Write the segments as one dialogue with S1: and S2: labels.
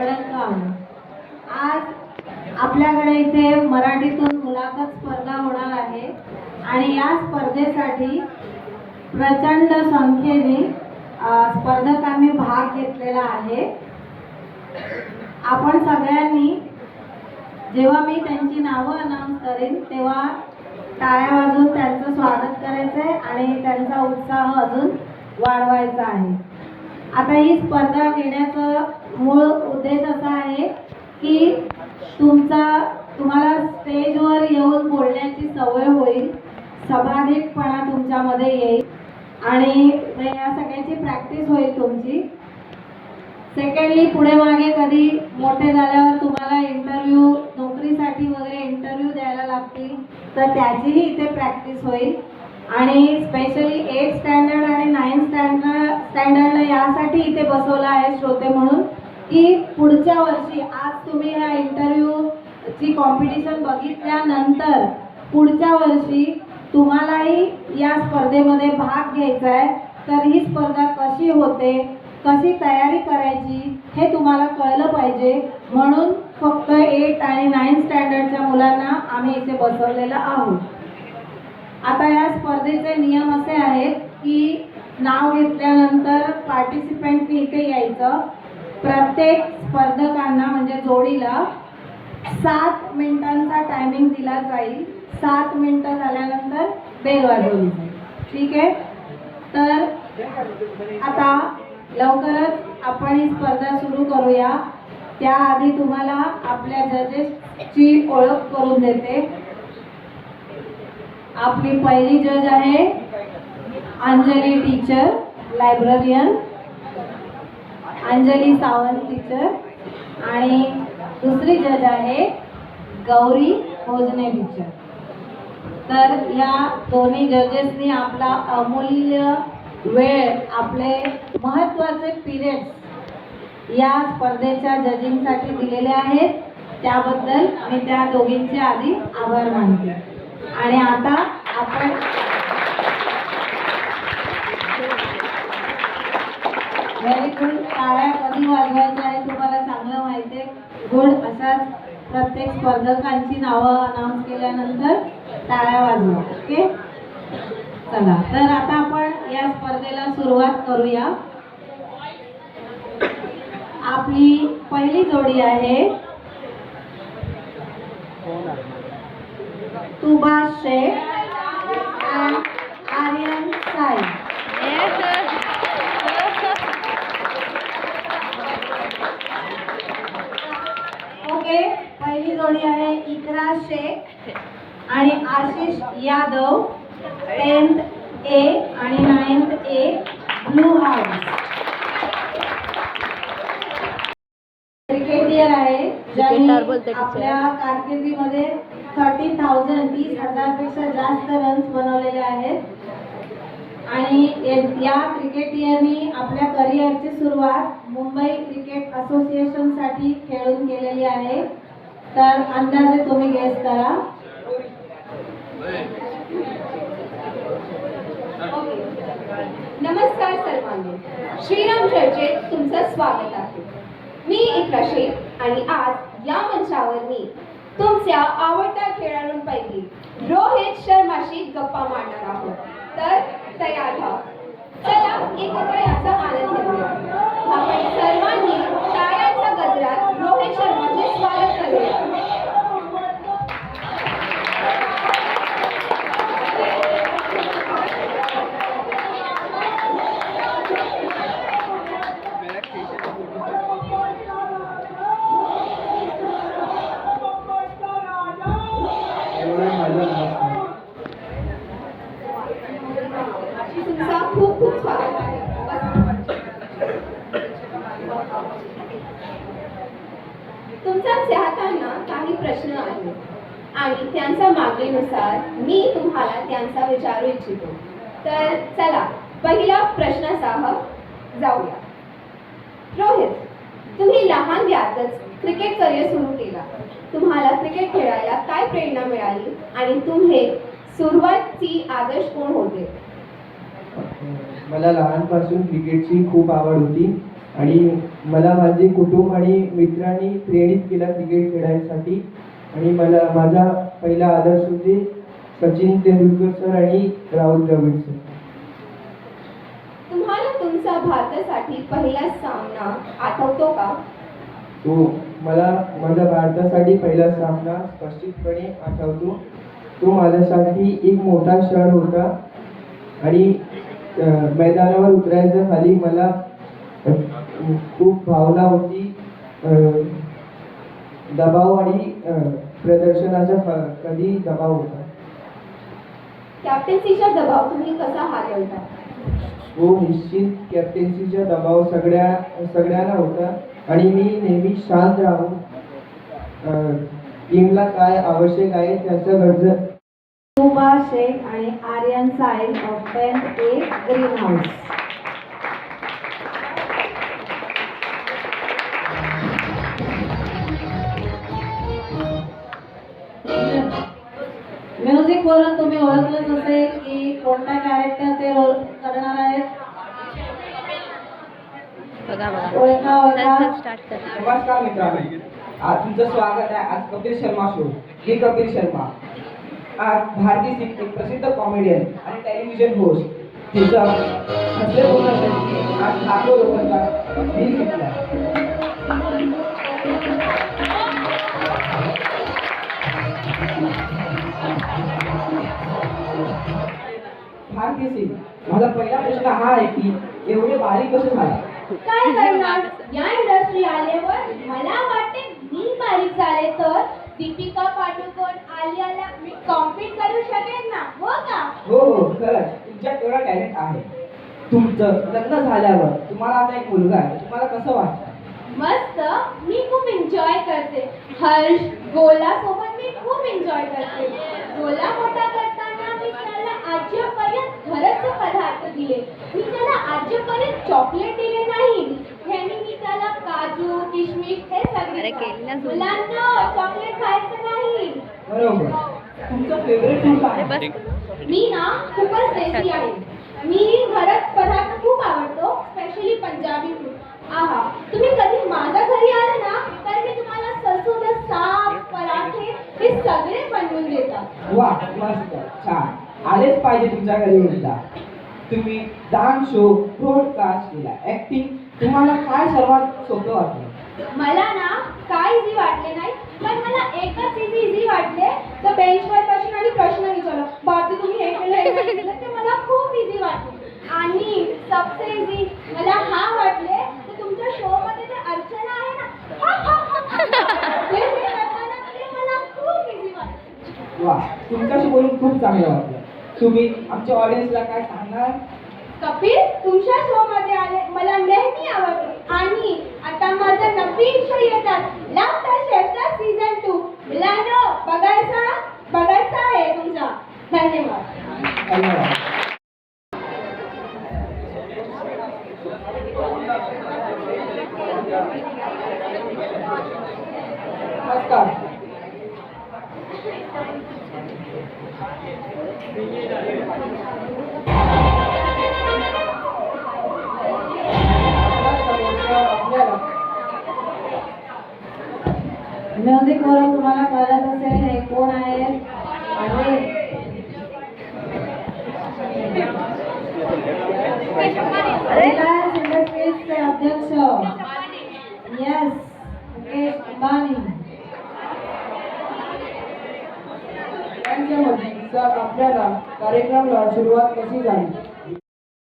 S1: आज आपल्याकडे इथे मराठीतून मुलाखत स्पर्धा होणार आहे आणि या स्पर्धेसाठी प्रचंड संख्येने स्पर्धकांनी भाग घेतलेला आहे. आपण सगळ्यांनी जेव्हा मी त्यांची नावं अनाऊन्स करेन तेव्हा टाळ्या वाजून त्यांचं स्वागत करायचं आहे आणि त्यांचा उत्साह अजून वाढवायचा आहे. आता ही स्पर्धा घेण्याचं मूळ उद्देश असा आहे की तुमचा तुम्हाला स्टेजवर येऊन बोलण्याची सवय होईल सभाधिकपणा तुमच्यामध्ये येईल आणि या सगळ्याची प्रॅक्टिस होईल तुमची. सेकंडली पुढे मागे कधी मोठे झाल्यावर तुम्हाला इंटरव्ह्यू नोकरीसाठी वगैरे इंटरव्ह्यू द्यायला लागतील तर त्याचीही इथे प्रॅक्टिस होईल. आणि स्पेशली एट स्टँडर्ड आणि नाईन स्टँडर्ड स्टँडर्डला यासाठी इथे बसवलं आहे श्रोते म्हणून की पुढच्या वर्षी आज तुम्ही ह्या इंटरव्ह्यूची कॉम्पिटिशन बघितल्यानंतर पुढच्या वर्षी तुम्हालाही या स्पर्धेमध्ये भाग घ्यायचा आहे. तर ही स्पर्धा कशी होते कशी तयारी करायची हे तुम्हाला कळलं पाहिजे. म्हणून फक्त एट आणि नाईन स्टँडर्डच्या मुलांना आम्ही इथे बसवलेलं आहोत. आता या स्पर्धेचे नियम असे आहेत की नाव घेतल्यानंतर पार्टिसिपेंटनी इथे यायचं. प्रत्येक स्पर्धकांना म्हणजे जोडीला सात मिनिटांचा टायमिंग दिला जाईल. सात मिनटं झाल्यानंतर बेल वाजवली जाईल. ठीक आहे? तर आता लवकरच आपण ही स्पर्धा सुरू करूया. त्याआधी तुम्हाला आपल्या जजेसची ओळख करून देते. आपली पहिली जज आहे Anjali teacher librarian Anjali Sawant teacher आणि दुसरी जज आहे गौरी भोजने टीचर तर या दोन्ही जजेसनी आपला अमूल्य वेळ आपले महत्त्वाचे पिरियड्स या स्पर्धेच्या जजिंगसाठी दिलेले आहेत. त्याबद्दल मी त्या दोघींचे आधी आभार मानते. आणि आता आपण व्हेरी गुड टाळ्या कधी वाजवायच्या आहे तुम्हाला चांगलं माहिती आहे. गुड असाच प्रत्येक स्पर्धकांची नावं अनाऊन्स केल्यानंतर टाळ्या वाजवा. ओके चला. तर आता आपण या स्पर्धेला सुरुवात करूया. आपली पहिली जोडी आहे हो सुभाष शेख and आर्यन साई ओके पहिली जोडी आहे इकरा शेख आणि आशिष यादव टेन्थ ए आणि ninth A blue house cricketer आहे ज्यांनी. आपल्या कारकिर्दीमध्ये थर्टी थाउजंड तीस हजारपेक्षा जास्त रन्स बनवलेले आहेत. आणि ये- या क्रिकेटियरनी आपल्या करिअरची सुरुवात मुंबई क्रिकेट असोसिएशनसाठी खेळून केलेली आहे. तर अंदाजे तुम्ही गेस करा.
S2: नमस्कार सर्वांनी. श्रीराम चर्चेत तुमचं स्वागत आहे. मी इकरा शेख आणि आज या मंचावर मी तुमच्या आवडत्या खेळाडूंपैकी रोहित शर्माशी गप्पा मारणार आहोत. तर तयार व्हा. चला एकत्र याचा आनंद घेऊया. आपण सर्वांनी टाळ्यांच्या गजरात रोहित शर्मा
S3: मला लहानपासून क्रिकेटची खूप आवड होती
S4: आणि मला माझे कुटुंब आणि मित्रांनी प्रेरित केला क्रिकेट खेळायसाठी. आणि मला माझा पहिला आदर्श होते सचिन तेंडुलकर सर आणि राहुल द्रविड सर.
S5: तुम्हाला तुमचा भारतासाठी पहिला सामना आठवतो का?
S4: तो मला माझा भारतासाठी पहिला सामना स्पष्टपणे आठवतो. तो माझ्यासाठी एक मोठा क्षण होता. आणि मैदानावर उतरायच्या खाली मला खूप भावना होती दबाव आणि प्रदर्शनाचा कधी दबाव होता.
S5: कॅप्टन्सीचा दबाव तुम्ही कसा हाताळता
S4: तो निश्चित कॅप्टन्सीचा दबाव सगळ्या सगळ्यांना होता. आणि मी नेहमी शांत राहून टीमला काय आवश्यक आहे त्याचं गरज
S1: सुबा शेख आणि Aryan Sahil of tenth A green house music वरून तुम्ही ओळखलंच असेल की कोणता कॅरेक्टर ते रोल करणार आहेत?
S6: बघा बघा.
S1: ओळखा ओळखा.
S6: चल स्टार्ट कर.
S7: नमस्कार मित्रांनो. आज तुमचं स्वागत आहे आज कपिल शर्मा शो मी कपिल शर्मा. आज भारती सिंग एक प्रसिद्ध कॉमेडियन आणि टेलिव्हिजन होस्ट तिचा हसले बोलण्यासाठी आज लाखो लोकांचा दिल घेतला भारती सिंग माझा पहिला प्रश्न हा आहे की एवढे बारीक कसे झाला?
S5: काय करणार? या इंडस्ट्री आल्यावर मला वाटते मी बारीक झाले तर दीपिका पाडुकोण आलियाला मी कॉम्पीट करू शकेन ना? हो का?
S7: हो हो खरंच. तुमच्यात एवढा टॅलेंट आहे. तुमचं लग्न झाल्यावर तुम्हाला आता एक मुलगा आहे. तुम्हाला कसं वाटतं?
S5: मस्त. मी खूप एन्जॉय करते. हर्ष गोला सोबत मी खूप एन्जॉय करते. गोला मोठा आजपर्यंत घरचे पदार्थ दिले. मी त्याला आजपर्यंत चॉकलेट दिले नाही. ह्यानी मी त्याला काजू किशमिश हे सगळे. मुलांना चॉकलेट खायचं नाही.
S7: तुमचं फेवरेट फूड काय?
S5: मी ना खूपच टेस्टी आहे. मी घरात पदार्थ खूप आवडतो स्पेशली पंजाबी फूड आहा तुम्ही कधी माझ्या घरी आले ना तर मी तुम्हाला सरसों का साग पराठे हे सगळे बनवून देतात.
S7: वा मस्त. छान. आलेच पाहिजे तुमच्या घरी एकदा तुम्ही डान्स शो ब्रॉडकास्ट केला. ऍक्टिंग तुम्हाला काय सर्वात सोपं वाटलं?
S5: मला ना काय इझी वाटले नाही पण मला एकच इझी इझी वाटले. तर बेंचवर बसून आणि प्रश्न विचारला बाकी तुम्ही हे केलं हे केलं ते मला खूप इझी वाटले. आणि सबसे इझी मला हा वाटले तर तुमच्या शो मध्ये ते अर्चना आहे ना. ते मला खूप इझी वाटले.
S7: वा तुमच्याशी बोलून खूप चांगलं वाटलं. तुम्ही आमच्या ऑडियन्सला काय सांगणार?
S5: कपिल तुमच्या शो मध्ये आले. मला नेहमी आवडते. आणि आता माझा नवीन शो येतात. लाफ्टर शेफचा सीझन टू मुलांनो बघायचा? बघायचा आहे तुमचा. धन्यवाद
S7: धन्यवाद. नमस्कार.
S1: म्युझिक वरून तुम्हाला कळत असेल हे कोण आहेत आणि रिलायन्स इंडस्ट्रीजचे अध्यक्ष येस मुकेश अंबानी
S7: त्यांच्यामध्ये सर आपल्याला कार्यक्रमाला सुरुवात कशी झाली?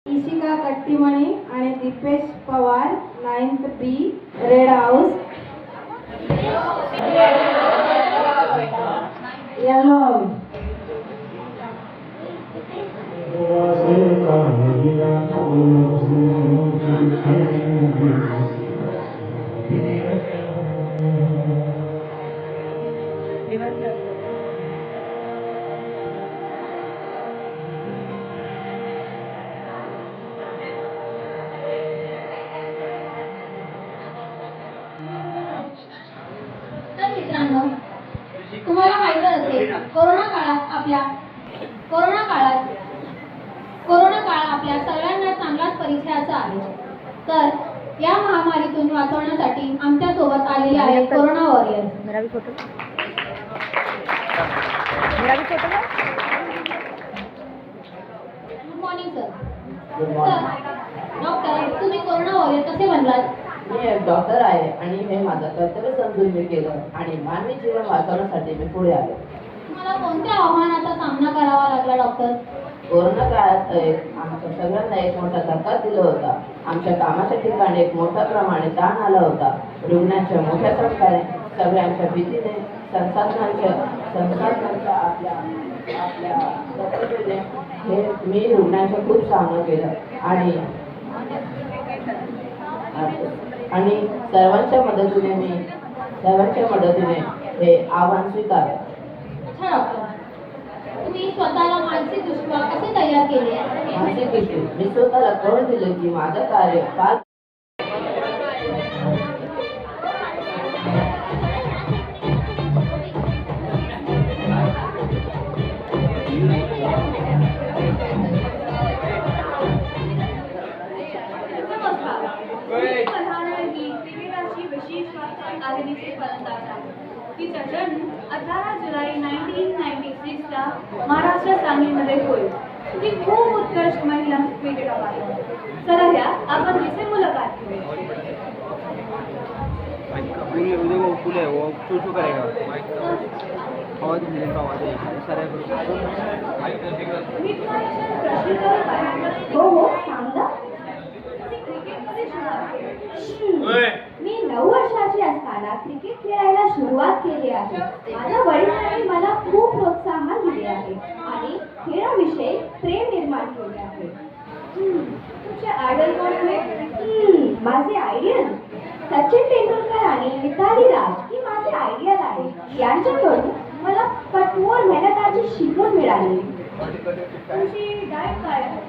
S1: इशिका कट्टीमणी आणि Deepesh Pawar ninth B red house yellow house
S8: तर मित्रांनो तुम्हाला माहीत असेल कोरोना काळात आपल्या कोरोना काळात कोरोना काळ आपल्या सगळ्यांना चांगलाच परिचयाचा आहे. तर या महामारीतून वाचवण्यासाठी आमच्यासोबत आलेले आहे कोरोना वॉरियर्स.
S3: मेरा भी फोटो मेरा भी photo
S8: good morning sir sir doctor तुम्ही कोरोना वॉरियर कसे बनलात?
S9: मी एक डॉक्टर आहे आणि हे माझं कर्तव्य समजून मी केलं आणि मानवी जीवन वाचवण्यासाठी मी पुढे आलो.
S8: तुम्हाला कोणत्या आव्हानाचा सामना करावा लागला डॉक्टर
S9: कोरोना काळात एक आमच्या सगळ्यांना एक मोठा धक्का दिला होता. आमच्या कामाच्या ठिकाणी एक मोठ्या प्रमाणे ताण आला होता. रुग्णांच्या मोठ्या संख्येने सगळ्यांच्या भीतीने संसाधनांच्या संसाधनांच्या आपल्या आपल्या हे मी रुग्णांचं खूप सामना केलं. आणि आणि सर्वांच्या मदतीने मी सर्वांच्या मदतीने हे आव्हान स्वीकारलं.
S8: तुम्ही स्वतःला मानसिकदृष्ट्या कसे तयार केले?
S9: मानसिक दृष्टी मी स्वतःला कळून दिलं की माझं कार्य फार
S10: जन्म अठरा जुलै नाईन्टीन नाईन्टी सिक्सला महाराष्ट्र सांगलीमध्ये होईल ती खूप उत्कृष्ट महिला क्रिकेटर आहे. चला घ्या आपण तिचे मुलाखत
S4: फूल उधर वो फूल है शू शू करेगा आवाज सारे
S10: मी तुम्हाला
S2: हो हो सांगा
S10: क्रिकेटमध्ये
S2: नऊ वर्षाची असताना क्रिकेट खेळायला सुरुवात केली आहे. माझ्या वडिलांनी मला खूप प्रोत्साहन दिले आहे आणि खेळाविषयी प्रेम निर्माण केले आहे.
S10: तुमचे आयडल कोण आहे?
S2: माझे आयडियल सचिन तेंडुलकर आणि मिताली राज. ही माझे आयडियल आहे यांच्याकडून मला कठोर मेहनताची शिकवण मिळाली.
S10: तुमची डाएट काय आहे?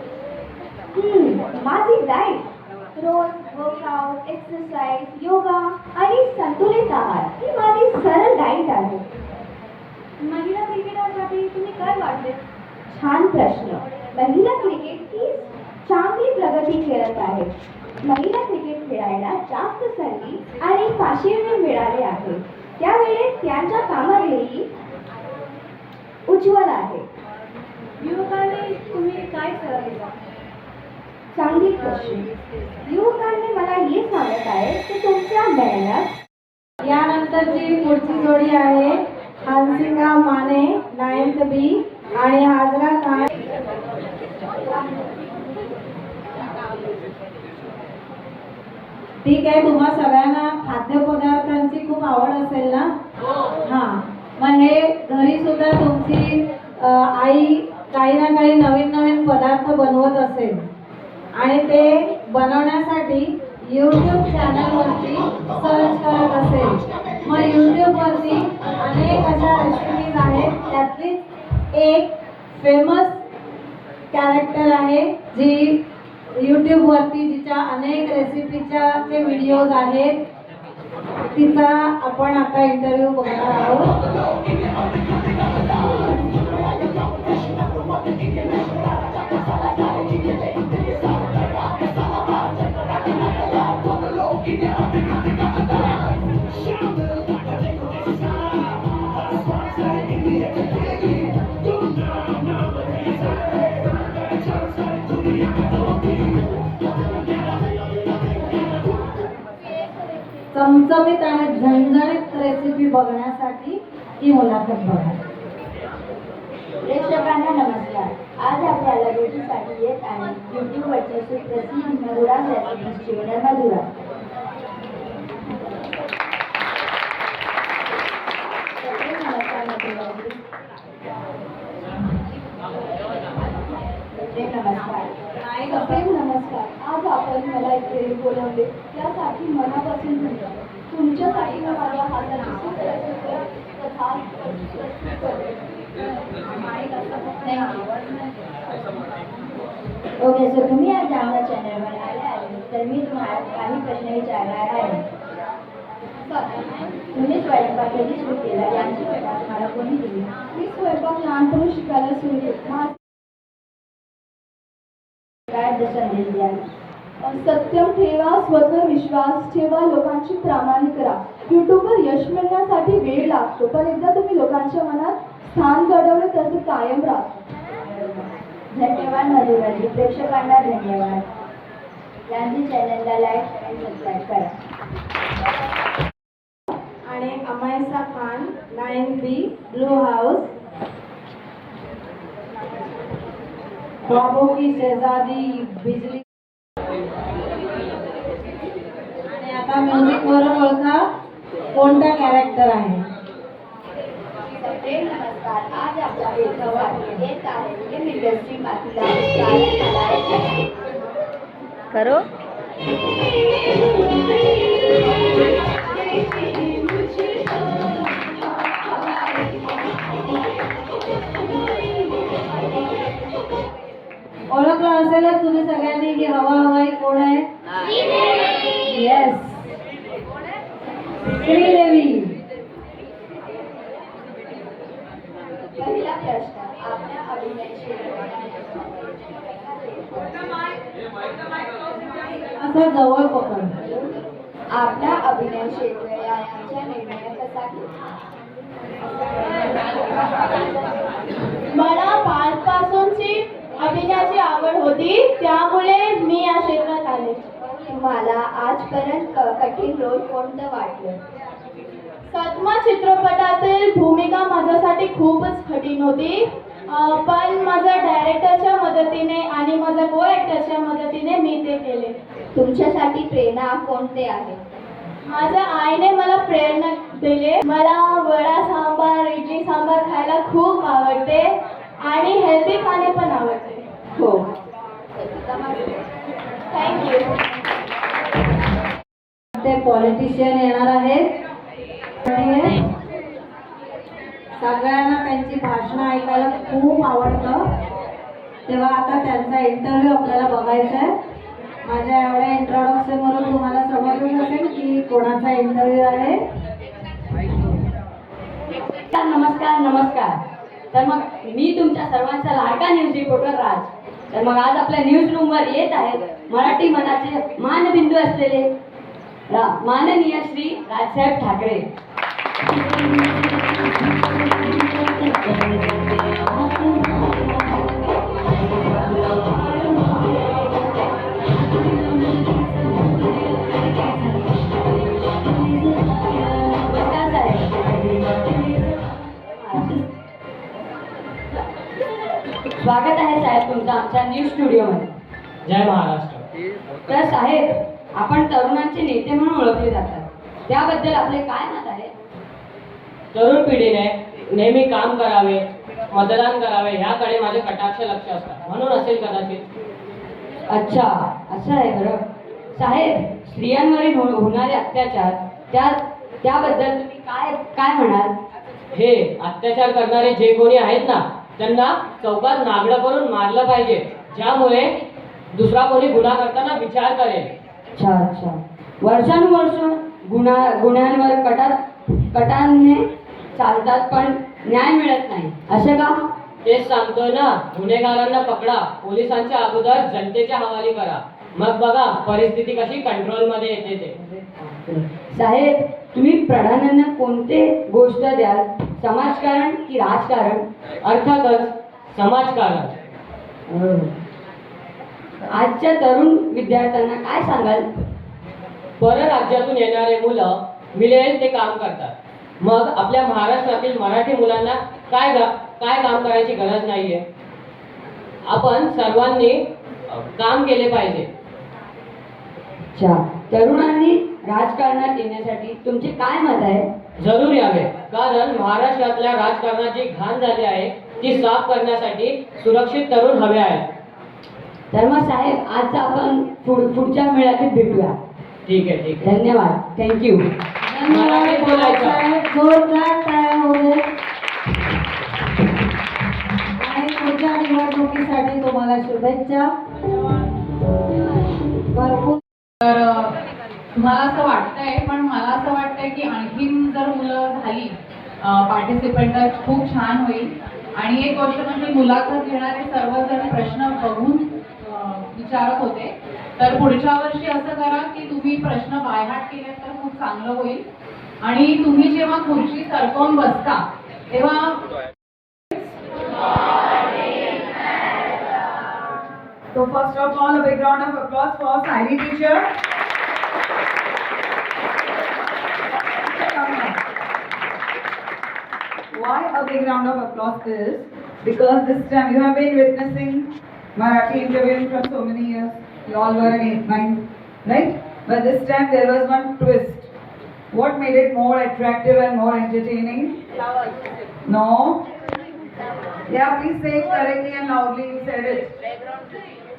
S2: माझी डाएट रोज वर्कआउट एक्सरसाइज योगा आणि संतुलित आहार. ही माझी सरळ डाएट आहे.
S10: महिला क्रिकेटरसाठी तुम्ही काय वाटले
S2: छान प्रश्न. महिला क्रिकेट ही चांगली प्रगती करत आहे. महिला क्रिकेट खेळायला जास्त संधी आणि पाशिर्य मिळाले आहे. त्यावेळी त्यांच्या कामगिरी उज्ज्वल आहे.
S10: युवकांनी तुम्ही काय सल्ला
S2: चांगली प्रश्न युवकांनी मला हे सांगत आहे की तुमच्या मेहनत
S1: यानंतरची पुढची जोडी आहे हानसिंगा माने नायंत बी आणि हाजरा खान. ठीक आहे तुम्हा सगळ्यांना खाद्यपदार्थांची खूप आवड असेल ना? हा. मग हे घरी सुद्धा तुमची आई काही ना काही नवीन नवीन पदार्थ बनवत असेल. आणि ते बनवण्यासाठी यूट्यूब चॅनलवरती सर्च करत असेल. मग यूट्यूबवरती अनेक अशा रेसिपीज आहेत. त्यातलीच एक फेमस कॅरेक्टर आहे जी यूट्यूबवरती जिच्या अनेक रेसिपीच्या जे व्हिडिओज आहेत तिचा आपण आता इंटरव्ह्यू बघणार आहोत. चमचमीत आणि झणझणीत रेसिपी बघण्यासाठी ही मुलाखत बघा.
S2: प्रेक्षकांना नमस्कार. आज आपल्याला भेटीसाठी येत आहे यूट्यूबवरची सुप्रसिद्ध मधुरा रेसिपीज चिवडा मधुरा. नमस्कार आपण मला इथे बोलवले. त्यासाठी मनापासून धन्यवाद तुमच्यासाठी मी माझ्या हाताची कथा करते ओके सो तुम्ही आज आमच्या चॅनलवर आले आहे तर मी तुम्हाला काही प्रश्न विचारणार आहे. तुम्ही स्वयंपाक कधी सुरू केला? यांची तुम्हाला कोणी दिली? मी स्वयंपाक लहानपणी शिकायला सुरू केला काय संदेश द्याल
S11: सत्यम ठेवा स्वतः विश्वास ठेवा लोकांची प्रामाणिक करा. युट्यूबवर यश मिळण्यासाठी वेळ लागतो पण एकदा तुम्ही लोकांच्या मनात स्थान घडवलं तर ते कायम राहतो.
S3: धन्यवाद मधुराजी प्रेक्षकांना धन्यवाद. गांधी चॅनलला लाईक आणि सबस्क्राईब करा.
S1: आणि Amaisa Khan nine B blue house. बाबू की शेजारी बिजली आणि आता म्युझिक वरून ओळखा कोणता कॅरेक्टर आहे?
S3: नमस्कार. आज
S12: करो.
S1: ओळखलं असेलच तुम्ही सगळ्यांनी की हवा हवाई कोण आहे? येस श्रीदेवी.
S3: पहिला प्रश्न आपल्या अभिनयाची
S1: असं जवळ पकड.
S3: आपल्या अभिनय क्षेत्र यांच्या निर्णय कसा
S13: मला बालपासूनची अभिनयाची आवड होती त्यामुळे मी या क्षेत्रात
S3: तुम्हाला आजपर्यंत कठीण रोल कोणतं वाटलं?
S13: सतमा चित्रपटातील भूमिका माझ्यासाठी खूपच कठीण होती. पण माझ्या डायरेक्टरच्या मदतीने आणि माझ्या को ॲक्टरच्या मदतीने मी ते केले.
S3: तुमच्यासाठी प्रेरणा कोणते आहे?
S13: माझ्या आईने मला प्रेरणा दिले. मला वडा सांबार इडली सांबार खायला खूप आवडते आणि हेल्दी खाणे पण आवडते.
S3: हो.
S13: थँक्यू
S1: ते पॉलिटिशियन येणार आहेत. सगळ्यांना त्यांची भाषणं ऐकायला खूप आवडतं. तेव्हा आता त्यांचा इंटरव्ह्यू आपल्याला बघायचा आहे. माझ्या एवढ्या इंट्रोडक्शन वरून तुम्हाला समजून असेल की कोणाचा इंटरव्ह्यू आहे.
S14: नमस्कार नमस्कार तर मग मी तुमच्या सर्वांचा लाडका न्यूज रिपोर्टर राज. तर मग आज आपल्या न्यूज रूमवर येत आहेत मराठी मनाचे मानबिंदू असलेले माननीय श्री राजसाहेब ठाकरे. स्वागत आहे साहेब तुमचं आमच्या न्यूज स्टुडिओमध्ये
S15: जय महाराष्ट्र.
S14: तर साहेब आपण तरुणांचे नेते म्हणून ओळखले जातात. त्याबद्दल आपले काय मत आहे?
S15: तरुण पिढीने नेहमी काम करावे मतदान करावे ह्याकडे माझे कटाक्ष लक्ष असतात. म्हणून असेल कदाचित.
S14: अच्छा असं आहे बरं. साहेब स्त्रियांवरील हो- होणारे अत्याचार त्या त्याबद्दल तुम्ही काय काय म्हणाल?
S15: हे अत्याचार करणारे जे कोणी आहेत ना त्यांना चौकात नागडं करून मारलं पाहिजे. ज्यामुळे दुसरा कोणी गुन्हा करताना विचार करेल.
S14: अच्छा अच्छा. वर्षानुवर्ष गुन्हा गुन्ह्यांवर कटा कटाने चालतात पण न्याय मिळत नाही. असं का?
S15: तेच सांगतोय ना. गुन्हेगारांना पकडा. पोलिसांच्या अगोदर जनतेच्या हवाली करा. मग बघा परिस्थिती कशी कंट्रोलमध्ये येते ते.
S14: साहेब तुम्ही प्राधान्याने कोणते गोष्ट द्याल? समाजकारण की राजकारण?
S15: अर्थातच समाजकारण.
S14: आजच्या तरुण विद्यार्थ्यांना काय सांगाल?
S15: परराज्यातून येणारे मुलं मिळेल ते काम करतात. मग आपल्या महाराष्ट्रातील मराठी मुलांना काय काय काम करायची गरज नाहीये? आपण सर्वांनी काम केले पाहिजे.
S14: तरुणांनी राजकारणात येण्यासाठी तुमचे काय मत आहे?
S15: जरूर यावे. कारण महाराष्ट्रातल्या राजकारणात जी घाण झाली आहे ती साफ करण्यासाठी सुरक्षित तरुण हवे आहेत.
S14: तर मग साहेब आज आपण पुढ- पुढच्या मेळाव्यात भेटूया.
S15: ठीक आहे ठीक आहे.
S14: धन्यवाद. थँक्यू
S1: जोरदार. आणि पुढच्या निवडणुकीसाठी तुम्हाला शुभेच्छा. भरपूर.
S16: तर तुम्हाला असं वाटतंय पण मला असं वाटतंय की आणखीन जर मुलं झाली पार्टिसिपेंट खूप छान होईल. आणि एक गोष्ट म्हणजे मुलाखत घेणारे सर्वजण प्रश्न बघून विचारत होते तर पुढच्या वर्षी असं करा की तुम्ही प्रश्न बायहाट केले तर खूप चांगलं होईल आणि तुम्ही जेव्हा खुर्ची सरकवून बसता तेव्हा
S17: So first of all, a big round of applause for Saini teacher. Why a big round of applause is because this time you have been witnessing Marathi interviewing from so many years. You all were in eighth, ninth, right? But this time there was one twist. What made it more attractive and more entertaining? No? Yeah, please say it correctly and loudly. You said it.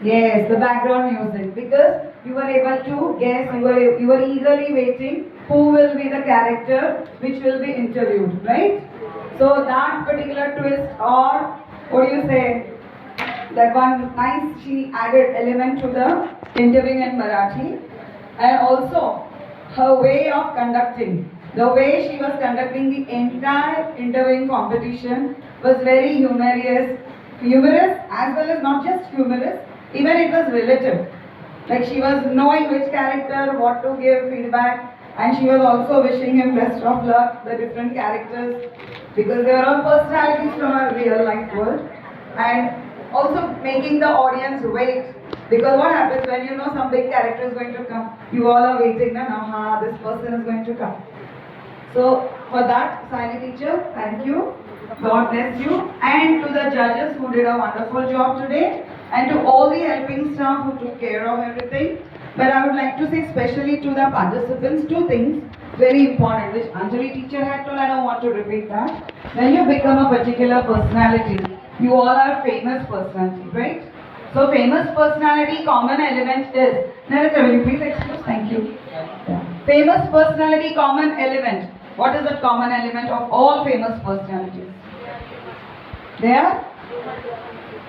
S17: Yes, the background music. Because you were able to guess, you were, you were eagerly waiting who will be the character which will be interviewed, right? So that particular twist or what do you say? That one nice, she added element to the interviewing in Marathi. And also her way of conducting, the way she was conducting the entire interviewing competition was very humorous, humorous as well as not just humorous, even it was relative. Like she was knowing which character, what to give feedback, and she was also wishing him best of luck, the different characters, because they are all personalities from our real life world. And also making the audience wait. Because what happens when you know some big character is going to come, you all are waiting, na, now, ha, this person is going to come. So for that, Sally teacher, thank you. God bless you. And to the judges who did a wonderful job today. And to all the helping staff who took care of everything. But I would like to say especially to the participants two things very important which Anjali teacher had told. I don't want to repeat that. When you become a particular personality, you all are famous personality, right? So famous personality common element is. Narrator, will you please excuse? Thank you. Famous personality common element. What is the common element of all famous personalities? They are?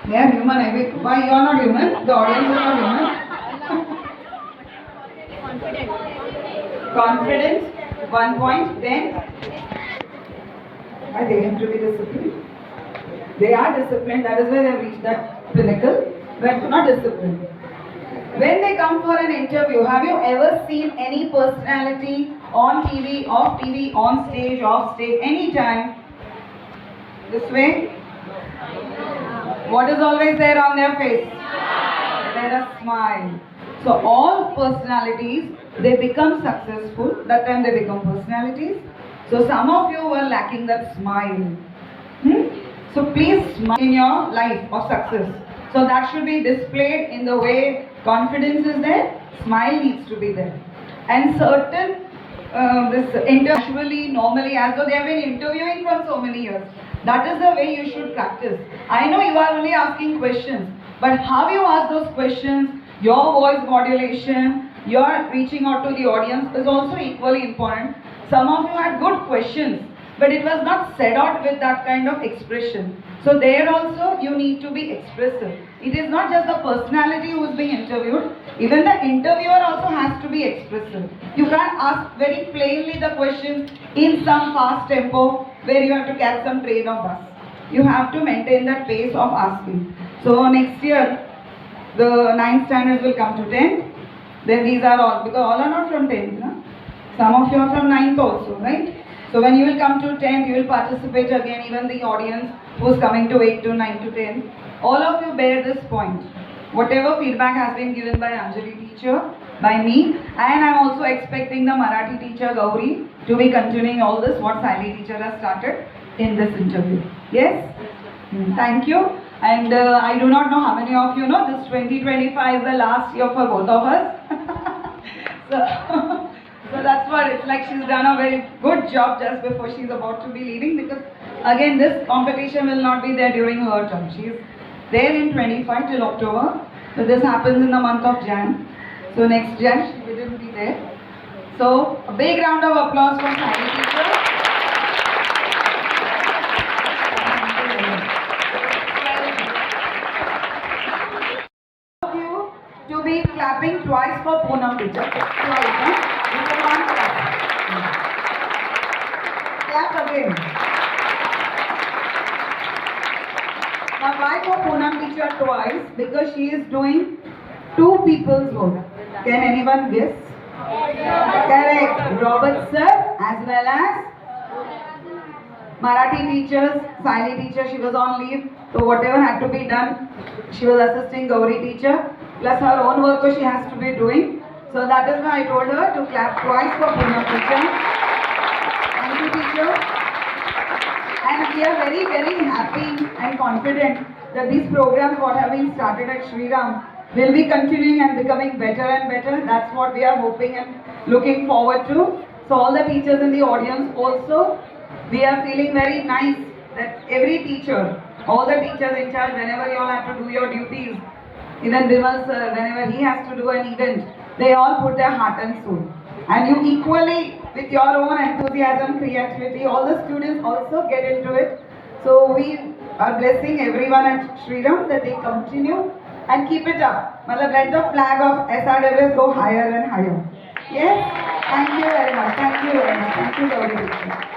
S17: They are human. Why you are not human? The audience is not human. Confidence, one point. Then, why they have to be disciplined? They are disciplined. That is why they reached that pinnacle. But not disciplined. When they come for an interview, have you ever seen any personality on TV, off TV, on stage, off stage, anytime? This way? What is always there on their face? There a smile. So all personalities, they become successful. That time they become personalities. So some of you were lacking that smile. So please smile in your life of success. So that should be displayed in the way confidence is there, smile needs to be there. And certain uh, this intellectually, normally, as though they have been interviewing from so many years. That is the way you should practice. I know you are only asking questions, but how you ask those questions, your voice modulation, your reaching out to the audience is also equally important. Some of you had good questions, but it was not said out with that kind of expression. So there also you need to be expressive. It is not just the personality who is being interviewed, even the interviewer also has to be expressive. You can't ask very plainly the question in some fast tempo where you have to catch some train or bus. You have to maintain that pace of asking. So next year, the ninth standards will come to 10th. Then these are all, because all are not from 10th, no? Some of you are from 9th also, right? So when you will come to 10, you will participate again, even the audience who is coming to 8 to 9 to 10. All of you bear this point. Whatever feedback has been given by Anjali teacher, by me, and I'm also expecting the Marathi teacher Gauri to be continuing all this, what Sally teacher has started in this interview. Yes? Hmm, Thank you. And uh, I do not know how many of you know this 2025 is the last year for both of us. so, so that's what it's like. She's done a very good job just before she's about to be leaving because again this competition will not be there during her term. She's there in 25 till October. So this happens in the month of Jan. So next Jan she wouldn't be there. So a big round of applause for Sally teacher. you to be clapping twice for Poonam teacher. Twice, huh? Clap. Again. Now why for Poonam teacher twice? Because she is doing two people's work. Can anyone guess? Correct. Robert sir as well as Marathi teachers, Sally teacher, she was on leave. So whatever had to be done, she was assisting Gauri teacher. Plus her own work she has to be doing. So that is why I told her to clap twice for Poonam teacher. Thank you teacher. And we are very, very happy and confident that these programs what have been started at Shri Ram will be continuing and becoming better and better. That's what we are hoping and looking forward to. So all the teachers in the audience also, we are feeling very nice that every teacher, all the teachers in charge, whenever you all have to do your duties, even Bimal sir, whenever he has to do an event, they all put their heart and soul. And you equally, with your own enthusiasm, creativity, all the students also get into it. So we are blessing everyone at Sriram that they continue and keep it up. Matlab, let the flag of SRWS go higher and higher. Yes? Thank you very much. Thank you very much. Thank you, Gauri.